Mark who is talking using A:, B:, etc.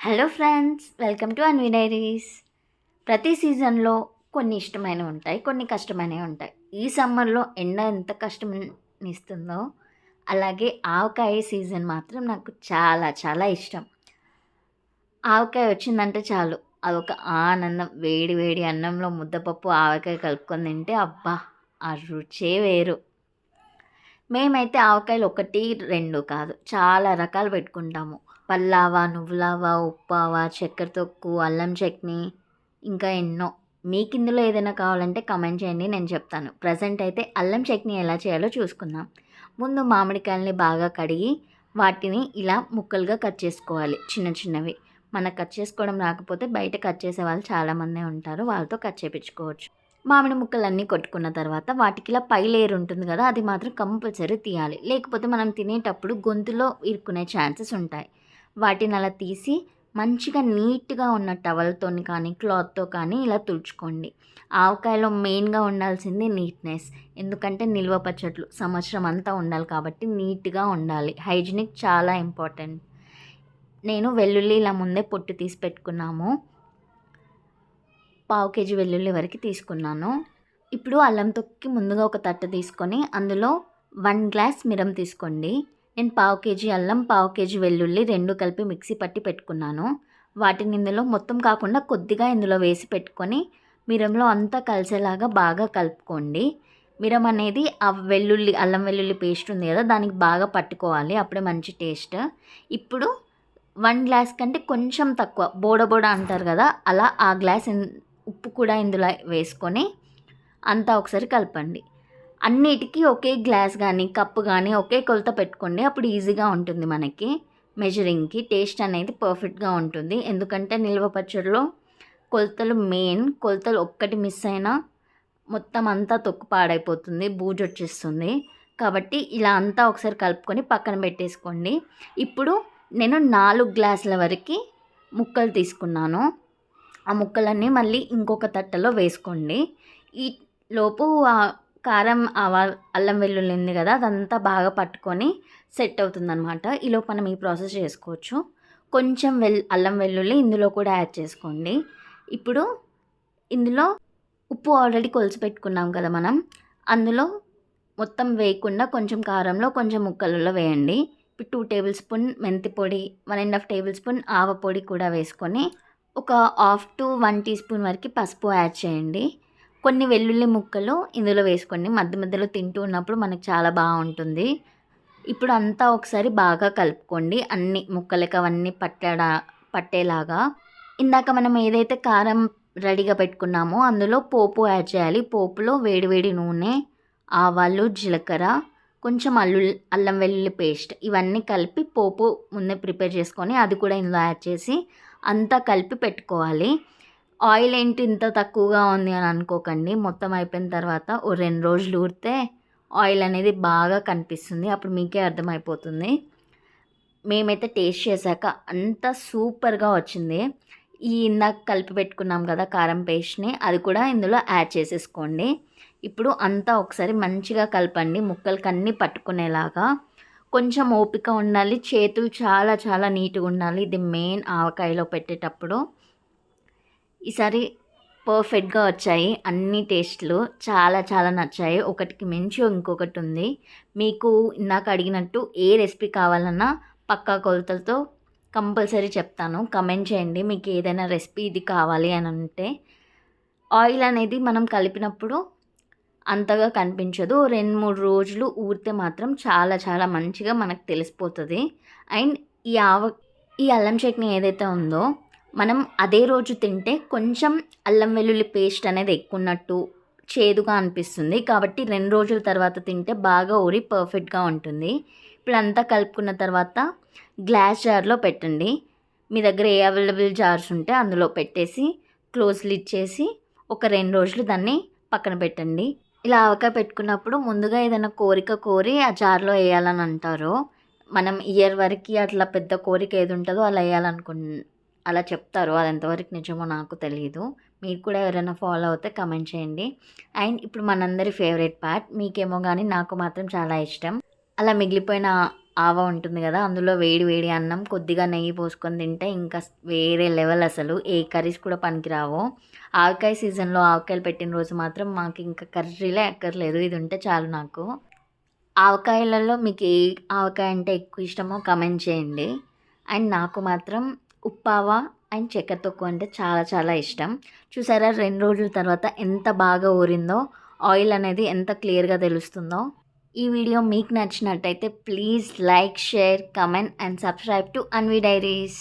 A: Hello friends welcome to Anvi diaries ప్రతి సీజన్లో కొన్ని ఇష్టమైనవి ఉంటాయి కొన్ని కష్టమైనవి ఉంటాయి. ఈ సమ్మర్లో ఎండ ఎంత కష్టం ఇస్తుందో అలాగే ఆవకాయ సీజన్ మాత్రం నాకు చాలా చాలా ఇష్టం. ఆవకాయ వచ్చిందంటే చాలు. అదొక ఆనందం. వేడి వేడి అన్నంలో ముద్దపప్పు ఆవకాయ కలుపుకొని తింటే అబ్బా ఆ రుచే వేరు. మేమైతే ఆవకాయలు ఒకటి రెండు కాదు చాలా రకాలు పెట్టుకుంటాము. పల్లావా నువ్వులావా ఉప్పావా చక్కెర తొక్కు అల్లం చట్నీ ఇంకా ఎన్నో. మీకు ఇందులో ఏదైనా కావాలంటే కమెంట్ చేయండి నేను చెప్తాను. ప్రజెంట్ అయితే అల్లం చట్నీ ఎలా చేయాలో చూసుకుందాం. ముందు మామిడికాయలని బాగా కడిగి వాటిని ఇలా ముక్కలుగా కట్ చేసుకోవాలి చిన్న చిన్నవి. మనకు కట్ చేసుకోవడం రాకపోతే బయట కట్ చేసే వాళ్ళు చాలామందే ఉంటారు వాళ్ళతో కట్ చేయించుకోవచ్చు మామిడి ముక్కలన్నీ కొట్టుకున్న తర్వాత వాటికి ఇలా పై లేయర్ ఉంటుంది కదా అది మాత్రం కంపల్సరీ తీయాలి. లేకపోతే మనం తినేటప్పుడు గొంతులో ఇరుక్కునే ఛాన్సెస్ ఉంటాయి. వాటిని అలా తీసి మంచిగా నీట్గా ఉన్న టవల్తో కానీ క్లాత్తో కానీ ఇలా తుడుచుకోండి. ఆవకాయలో మెయిన్గా ఉండాల్సింది నీట్నెస్. ఎందుకంటే నిల్వ పచ్చట్లు సంవత్సరం అంతా ఉండాలి కాబట్టి నీట్గా ఉండాలి. హైజీనిక్ చాలా ఇంపార్టెంట్. నేను వెల్లుల్లి ఇలా ముందే పొట్టు తీసి పెట్టుకున్నాము. పావు కేజీ వెల్లుల్లి వరకు తీసుకున్నాను. ఇప్పుడు అల్లం తొక్కి ముందుగా ఒక తట్ట తీసుకొని అందులో వన్ గ్లాస్ మిరం తీసుకోండి. నేను పావు కేజీ అల్లం పావు కేజీ వెల్లుల్లి రెండు కలిపి మిక్సీ పట్టి పెట్టుకున్నాను. వాటిని ఇందులో మొత్తం కాకుండా కొద్దిగా ఇందులో వేసి పెట్టుకొని మిరంలో అంతా కలిసేలాగా బాగా కలుపుకోండి. మిరం అనేది ఆ వెల్లుల్లి అల్లం వెల్లుల్లి పేస్ట్ ఉంది కదా దానికి బాగా పట్టుకోవాలి. అప్పుడే మంచి టేస్ట్. ఇప్పుడు వన్ గ్లాస్ కంటే కొంచెం తక్కువ బోడ బోడ అంటారు కదా అలా ఆ గ్లాస్ ఉప్పు కూడా ఇందులో వేసుకొని అంతా ఒకసారి కలపండి. అన్నిటికీ ఒకే గ్లాస్ కానీ కప్పు కానీ ఒకే కొలత పెట్టుకోండి అప్పుడు ఈజీగా ఉంటుంది మనకి. మెజరింగ్కి టేస్ట్ అనేది పర్ఫెక్ట్గా ఉంటుంది. ఎందుకంటే నిల్వ పచ్చడిలో కొలతలు మెయిన్ కొలతలు ఒక్కటి మిస్ అయినా మొత్తం అంతా తొక్కు పాడైపోతుంది బూజు వచ్చేస్తుంది. కాబట్టి ఇలా అంతా ఒకసారి కలుపుకొని పక్కన పెట్టేసుకోండి. ఇప్పుడు నేను నాలుగు గ్లాసుల వరకు ముక్కలు తీసుకున్నాను. ఆ ముక్కలన్నీ మళ్ళీ ఇంకొక తట్టలో వేసుకోండి. ఈ లోపు కారం అల్లం వెల్లుల్లి ఉంది కదా అదంతా బాగా పట్టుకొని సెట్ అవుతుందనమాట ఈలోపు మనం ఈ ప్రాసెస్ చేసుకోవచ్చు. కొంచెం వెల్ అల్లం వెల్లుల్లి ఇందులో కూడా యాడ్ చేసుకోండి. ఇప్పుడు ఇందులో ఉప్పు ఆల్రెడీ కొలిసి పెట్టుకున్నాం కదా మనం. అందులో మొత్తం వేయకుండా కొంచెం కారంలో కొంచెం ముక్కలలో వేయండి. ఇప్పుడు టూ టేబుల్ స్పూన్ మెంతి పొడి one and half tablespoon ఆవ పొడి కూడా వేసుకొని ఒక half to one teaspoon వరకు పసుపు యాడ్ చేయండి. కొన్ని వెల్లుల్లి ముక్కలు ఇందులో వేసుకోండి. మధ్య మధ్యలో తింటూ ఉన్నప్పుడు మనకు చాలా బాగుంటుంది. ఇప్పుడు అంతా ఒకసారి బాగా కలుపుకోండి. అన్ని ముక్కలకి అవన్నీ పట్టడా పట్టేలాగా. ఇందాక మనం ఏదైతే కారం రెడీగా పెట్టుకున్నామో అందులో పోపు యాడ్ చేయాలి. పోపులో వేడివేడి నూనె ఆవాలు జీలకర్ర కొంచెం అల్లు అల్లం వెల్లుల్లి పేస్ట్ ఇవన్నీ కలిపి పోపు ముందే ప్రిపేర్ చేసుకొని అది కూడా ఇందులో యాడ్ చేసి అంతా కలిపి పెట్టుకోవాలి. ఆయిల్ ఏంటి ఇంత తక్కువగా ఉంది అని అనుకోకండి. మొత్తం అయిపోయిన తర్వాత ఓ రెండు రోజులు ఊరితే ఆయిల్ అనేది బాగా కనిపిస్తుంది. అప్పుడు మీకే అర్థమైపోతుంది. మేమైతే టేస్ట్ చేశాక అంత సూపర్గా వచ్చింది. ఈ ఇందాక కలిపి పెట్టుకున్నాం కదా కారం పేస్ట్ని అది కూడా ఇందులో యాడ్ చేసేసుకోండి. ఇప్పుడు అంతా ఒకసారి మంచిగా కలపండి. ముక్కలకి అన్నీ పట్టుకునేలాగా కొంచెం ఓపిక ఉండాలి. చేతులు చాలా చాలా నీట్గా ఉండాలి. ఇది మెయిన్ ఆవకాయలో పెట్టేటప్పుడు. ఈసారి పర్ఫెక్ట్గా వచ్చాయి. అన్ని టేస్ట్లు చాలా చాలా నచ్చాయి. ఒకటికి మించి ఇంకొకటి ఉంది మీకు ఇందాక అడిగినట్టు ఏ రెసిపీ కావాలన్నా పక్కా కొలతలతో కంపల్సరీ చెప్తాను. కమెంట్ చేయండి మీకు ఏదైనా రెసిపీ ఇది కావాలి అని అంటే. ఆయిల్ అనేది మనం కలిపినప్పుడు అంతగా కనిపించదు. రెండు మూడు రోజులు ఊరితే మాత్రం చాలా చాలా మంచిగా మనకు తెలిసిపోతుంది. అండ్ ఈ ఆవ ఈ అల్లం చట్నీ ఏదైతే ఉందో మనం అదే రోజు తింటే కొంచెం అల్లం వెల్లుల్లి పేస్ట్ అనేది ఎక్కున్నట్టు చేదుగా అనిపిస్తుంది. కాబట్టి రెండు రోజుల తర్వాత తింటే బాగా ఊరి పర్ఫెక్ట్గా ఉంటుంది. ఇప్పుడు అంతా కలుపుకున్న తర్వాత గ్లాస్ జార్లో పెట్టండి. మీ దగ్గర ఏ అవైలబుల్ జార్స్ ఉంటే అందులో పెట్టేసి క్లోజ్ లిడ్ చేసి ఒక రెండు రోజులు దాన్ని పక్కన పెట్టండి. ఇలా ఆవకాయ పెట్టుకున్నప్పుడు ముందుగా ఏదైనా కోరిక కోరి ఆ జార్లో వేయాలని అంటారు మనం ఇయర్ వరకు అట్లా పెద్ద కోరిక ఏది ఉంటుందో అలా వేయాలనుకు అలా చెప్తారు అది ఎంతవరకు నిజమో నాకు తెలియదు మీరు కూడా ఎవరైనా ఫాలో అవుతే కమెంట్ చేయండి. అండ్ ఇప్పుడు మనందరి ఫేవరెట్ పార్ట్ మీకేమో కానీ నాకు మాత్రం చాలా ఇష్టం. అలా మిగిలిపోయిన ఆవ ఉంటుంది కదా అందులో వేడి వేడి అన్నం కొద్దిగా నెయ్యి పోసుకొని తింటే ఇంకా వేరే లెవెల్ అసలు. ఏ కర్రీస్ కూడా పనికిరావు. ఆవకాయ సీజన్లో ఆవకాయలు పెట్టిన రోజు మాత్రం మాకు ఇంకా కర్రీలే అక్కర్లేదు. ఇది ఉంటే చాలు నాకు. ఆవకాయలలో మీకు ఏ ఆవకాయ అంటే ఎక్కువ ఇష్టమో కమెంట్ చేయండి. అండ్ నాకు మాత్రం ఉప్పావా అండ్ చక్కెర తొక్కు అంటే చాలా చాలా ఇష్టం. చూసారా? రెండు రోజుల తర్వాత ఎంత బాగా ఊరిందో ఆయిల్ అనేది ఎంత క్లియర్గా తెలుస్తుందో. ఈ వీడియో మీకు నచ్చినట్టయితే please like share comment and subscribe to Anvi diaries.